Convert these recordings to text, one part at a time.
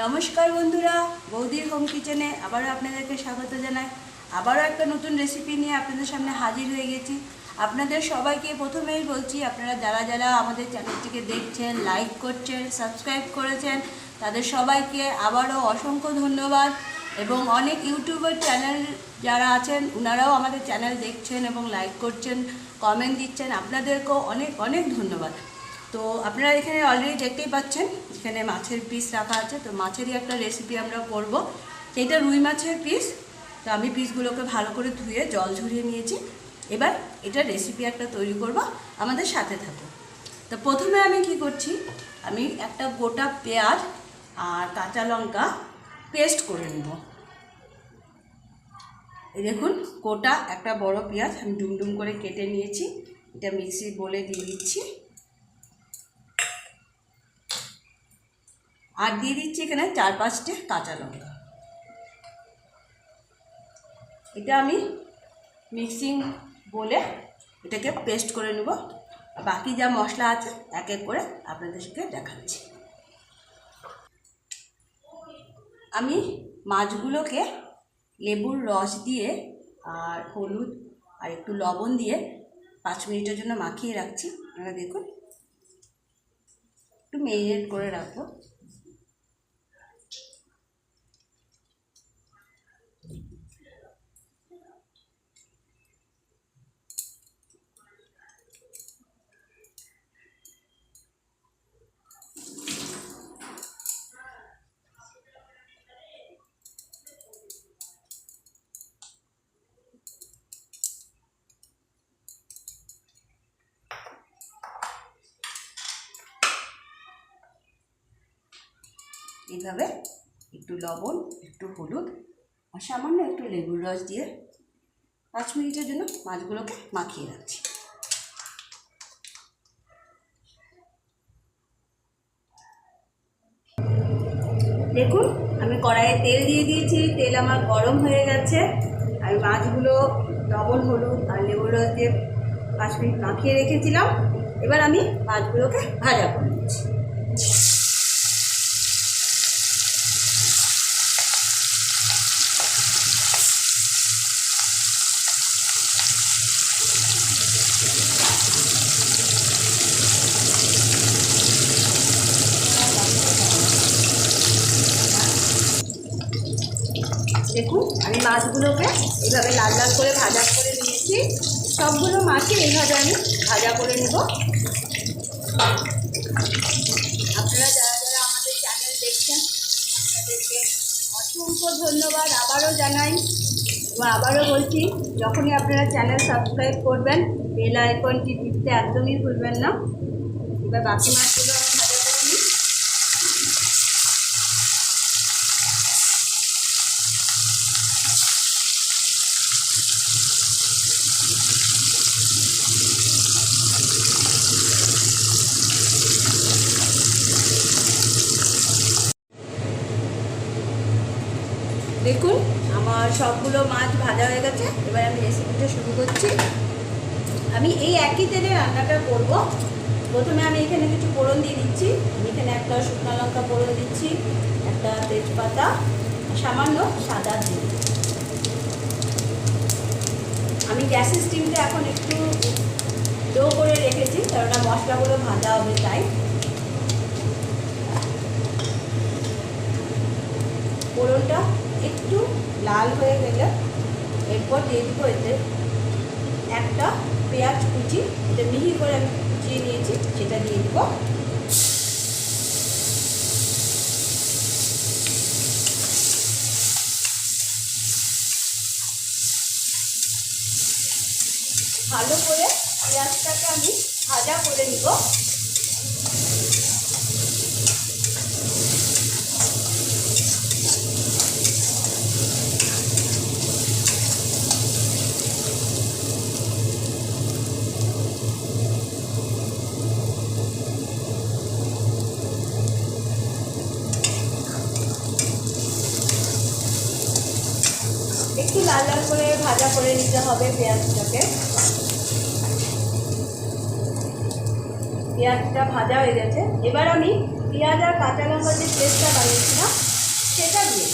নমস্কার বন্ধুরা, বৌদির হোম কিচেনে আবারও আপনাদেরকে স্বাগত জানাই। আবারও একটা নতুন রেসিপি নিয়ে আপনাদের সামনে হাজির হয়ে গেছি। আপনাদের সবাইকে প্রথমেই বলছি, আপনারা যারা যারা আমাদের চ্যানেলটিকে দেখছেন লাইক করছেন সাবস্ক্রাইব করেছেন, তাদের সবাইকে আবারও অসংখ্য ধন্যবাদ। এবং অনেক ইউটিউবার চ্যানেল যারা আছেন ওনারাও আমাদের চ্যানেল দেখছেন এবং লাইক করছেন কমেন্ট দিচ্ছেন, আপনাদেরকেও অনেক অনেক ধন্যবাদ। তো আপনারা এখানে অলরেডি দেখতেই পাচ্ছেন, এখানে মাছের পিস রাখা আছে, তো মাছেরই একটা রেসিপি আমরা করব। এটা রুই মাছের পিস তো আমি পিসগুলোকে ভালো করে ধুয়ে জল ঝরিয়ে নিয়েছি। এবার এটা রেসিপি একটা তৈরি করব, আমাদের সাথে থাকো তো প্রথমে আমি কি করছি, আমি একটা গোটা পেঁয়াজ আর কাঁচা লঙ্কা পেস্ট করে নেব। এই দেখুন, গোটা একটা বড় পেঁয়াজ আমি ডুমডুম করে কেটে নিয়েছি, এটা মিক্সি বলে দিয়ে দিচ্ছি। আর দিয়ে দিচ্ছি এখানে চার পাঁচটে কাঁচা লঙ্কা। এটা আমি মিক্সিং বলে এটাকে পেস্ট করে নেব। বাকি যা মশলা আছে, এক এক করে আপনাদের আপনাদেরকে দেখাচ্ছি। আমি মাছগুলোকে লেবুর রস দিয়ে আর হলুদ আর একটু লবণ দিয়ে পাঁচ মিনিটের জন্য মাখিয়ে রাখছি। আপনারা দেখুন। একটু মেরিনেট করে রাখব। এইভাবে একটু লবণ, একটু হলুদ আর সামান্য একটু লেবুর রস দিয়ে পাঁচ মিনিটের জন্য মাছগুলোকে মাখিয়ে রাখছি। দেখুন, আমি কড়াইয়ে তেল দিয়ে দিয়েছি, তেল আমার গরম হয়ে গেছে। আমি মাছগুলো লবণ, হলুদ আর লেবুর রস দিয়ে পাঁচ মিনিট মাখিয়ে রেখেছিলাম। এবার আমি মাছগুলোকে ভাজা করে নিচ্ছি। দেখুন, আমি মাছগুলোকে এইভাবে লাল লাল করে ভাজা করে নিয়েছি। সবগুলো মাছই এইভাবে আমি ভাজা করে নেব। আপনারা যারা যারা আমাদের চ্যানেল দেখছেন, আপনাদেরকে অসংখ্য ধন্যবাদ। আবারও জানাই এবং আবারও বলছি, যখনই আপনারা চ্যানেল সাবস্ক্রাইব করবেন বেল আইকনটি টিপতে একদমই ভুলবেন না। এবার বাকি মাছগুলো আমি ভাজা করে নিই দেখুন, আমার সবগুলো মাছ ভাজা হয়ে গেছে। এবার আমি রেসিপিটা শুরু করছি। আমি এই একই তেলে রান্নাটা করব। প্রথমে আমি এখানে কিছু ফোড়ন দিয়ে দিচ্ছি। আমি এখানে একটা শুকনো লঙ্কা ফোড়ন দিচ্ছি, একটা তেজপাতা, সামান্য সাদা দিই আমি গ্যাসের স্টিমটা এখন একটু লো করে রেখেছি, কেননা মশলাগুলো ভাজা হবে তাই। ফোড়নটা একটু লাল হয়ে গেলে এরপর দিয়ে দিব এতে একটা পেঁয়াজ কুচি। যেটা মিহি করে আমি কুচিয়ে নিয়েছি, সেটা দিয়ে দিব। ভালো করে পেঁয়াজটাকে আমি ভাজা করে নিব একটু লাল লাল করে ভাজা করে নিতে হবে পেঁয়াজটাকে। পেঁয়াজটা ভাজা হয়ে গেছে। এবার আমি পেঁয়াজ আর কাঁচা লঙ্কা যে পেস্টটা বানিয়েছিলাম, সেটা দিয়ে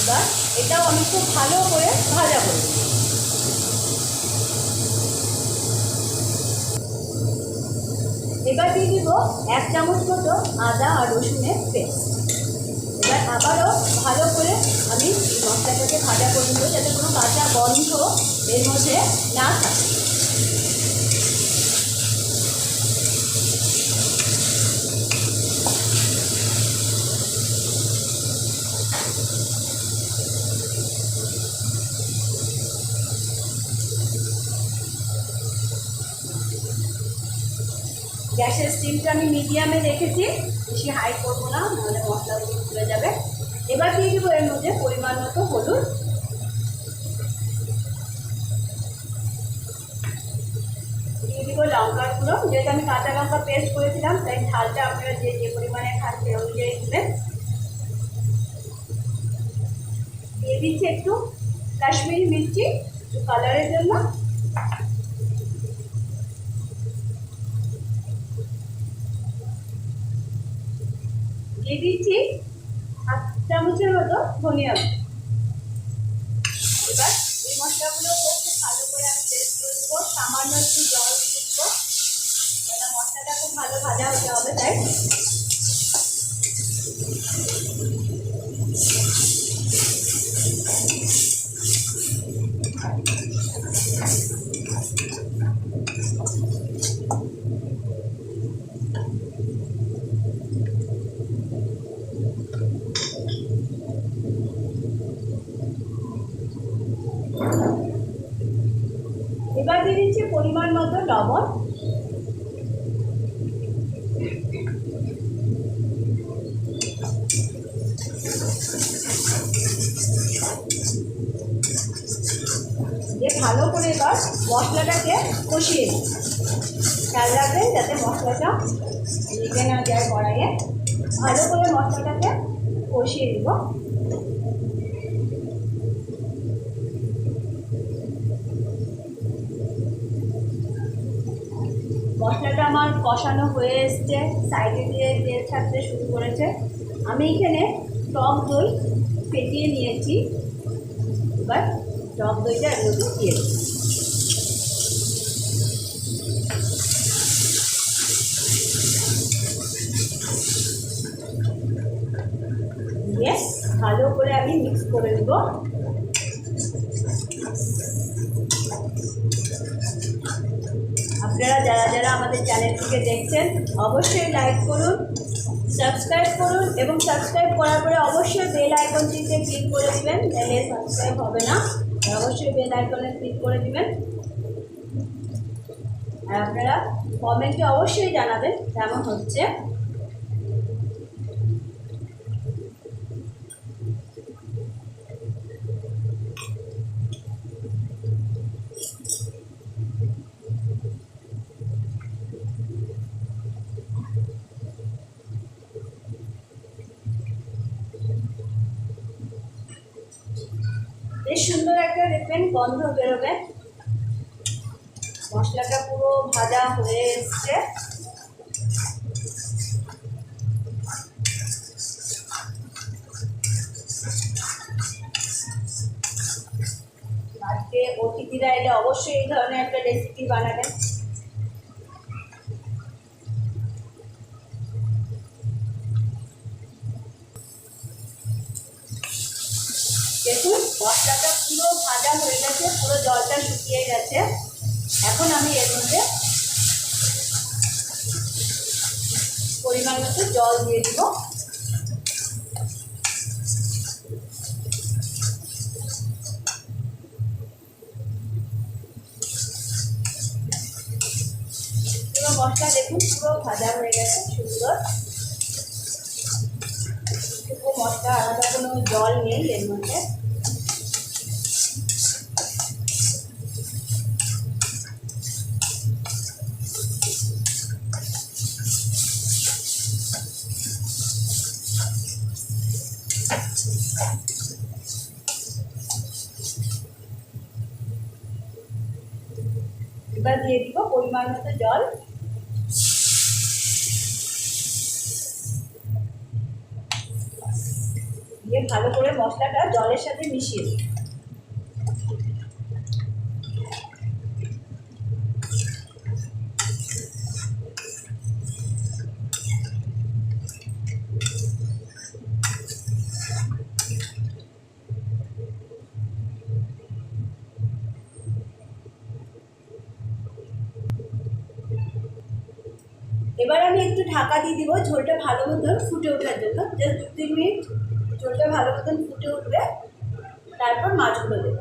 এবার এটাও আমি খুব ভালো করে ভাজা করে এবার দিয়ে দিব এক চামচ মতো আদা আর রসুনের পেস্ট। এবার আবারও ভালো করে আমি মশলাটাকে ভাজা করে নেব যাতে কোনো কাঁচা গন্ধ এর মধ্যে না থাকে। গ্যাসের স্টিমটা আমি মিডিয়ামে রেখেছি, বেশি হাই করব না, নাহলে মশলাগুলো খুলে যাবে। এবার দিয়ে দেবো এর মধ্যে পরিমাণ মতো হলুদ। দিয়ে দিব লঙ্কার গুঁড়ো। যেহেতু আমি কাঁচা লঙ্কা পেস্ট করেছিলাম, তাই ঝালটা আপনারা যে যে পরিমাণে খান সে অনুযায়ী দেবেন। দিয়ে দিচ্ছি একটু কাশ্মীরি মির্চি, একটু কালারের জন্য। দিয়ে দিচ্ছি হাফ চামচের মতো ধনিয়া এবার এই মশলাগুলো খুব ভালো করে আমি পেস্ট করে দেবো সামান্য একটু জল দিয়ে দেবো। মশলাটা খুব ভালো ভাজা হতে হবে, তাই এবার দিয়ে দিচ্ছি পরিমাণ মতো লবণ। ভালো করে এবার মশলাটাকে কষিয়ে দিই খেয়াল রাখবেন যাতে মশলাটা লেগে না যায় কড়াইয়ে। ভালো করে মশলাটাকে কষিয়ে দিব মশলাটা আমার কষানো হয়ে এসছে সাইডে দিয়ে তেল ছাড়তে শুরু করেছে। আমি এখানে টক দই ফেটিয়ে নিয়েছি। এবার টক দইটা এর মধ্যে দিয়ে ভালো করে আমি মিক্স করে দেবো আপনারা যারা যারা আমাদের চ্যানেলটিকে দেখছেন, অবশ্যই লাইক করুন সাবস্ক্রাইব করুন এবং সাবস্ক্রাইব করার পরে অবশ্যই বেল আইকনটিতে ক্লিক করে দেবেন তাহলে সাবস্ক্রাইব হবে না। অবশ্যই বেল আইকনে ক্লিক করে দেবেন। আর আপনারা কমেন্টে অবশ্যই জানাবেন কেমন হচ্ছে বেশ একটা দেখবেন, গন্ধ বেরোবে। মশলাটা পুরো ভাজা হয়ে এসছে। অতিথিরা এলে অবশ্যই এই ধরনের একটা রেসিপি বানাবেন। গেছে। এখন আমি এর মধ্যে পরিমাণ মতো জল দিয়ে দিব। পুরো মশলা দেখুন, পুরো ভাজা হয়ে গেছে, সুন্দর। মশলা আলাদা কোনো জল নেই এর মধ্যে। এবার দিয়ে দিব পরিমাণ মতো জল। দিয়ে ভালো করে মশলাটা জলের সাথে মিশিয়ে দিই। এবার আমি একটু ঢাকা দিয়ে দিব, ঝোলটা ভালো মতন ফুটে ওঠার জন্য। জাস্ট দু, তিন মিনিট ঝোলটা ভালো মতন ফুটে উঠবে। তারপর মাছগুলো দেব।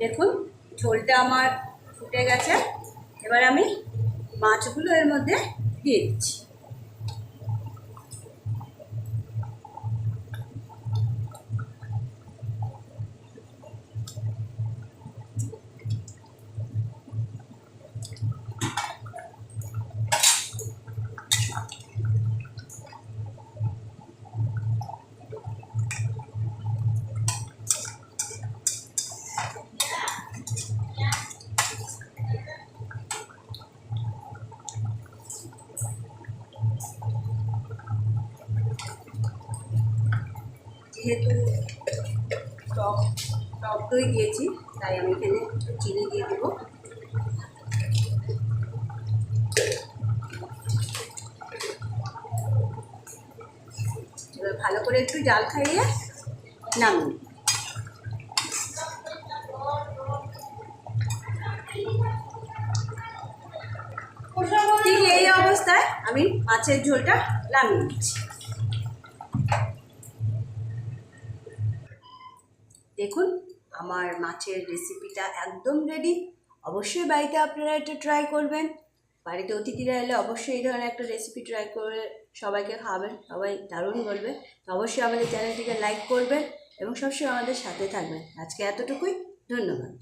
দেখুন, ঝোলটা আমার ফুটে গেছে। এবার আমি মাছগুলো এর মধ্যে দিয়ে দিচ্ছি। যেহেতু টক টক দই দিয়েছি, তাই আমি এখানে চিনি দিয়ে দেবো এবার ভালো করে একটু জাল খাইয়ে নিই। ঠিক এই অবস্থায় আমি মাছের ঝোলটা নামিয়ে নিচ্ছি দেখুন, আমার মাছের রেসিপিটা একদম রেডি অবশ্যই বাড়িতে আপনারা এটা ট্রাই করবেন। বাড়িতে অতিথিরা এলে অবশ্যই এই ধরনের একটা রেসিপি ট্রাই করে সবাইকে খাওয়াবেন। সবাই দারুণ বলবে। তো অবশ্যই আমাদের চ্যানেলটিকে লাইক করবেন এবং সবসময় আমাদের সাথে থাকবেন। আজকে এতটুকুই। ধন্যবাদ।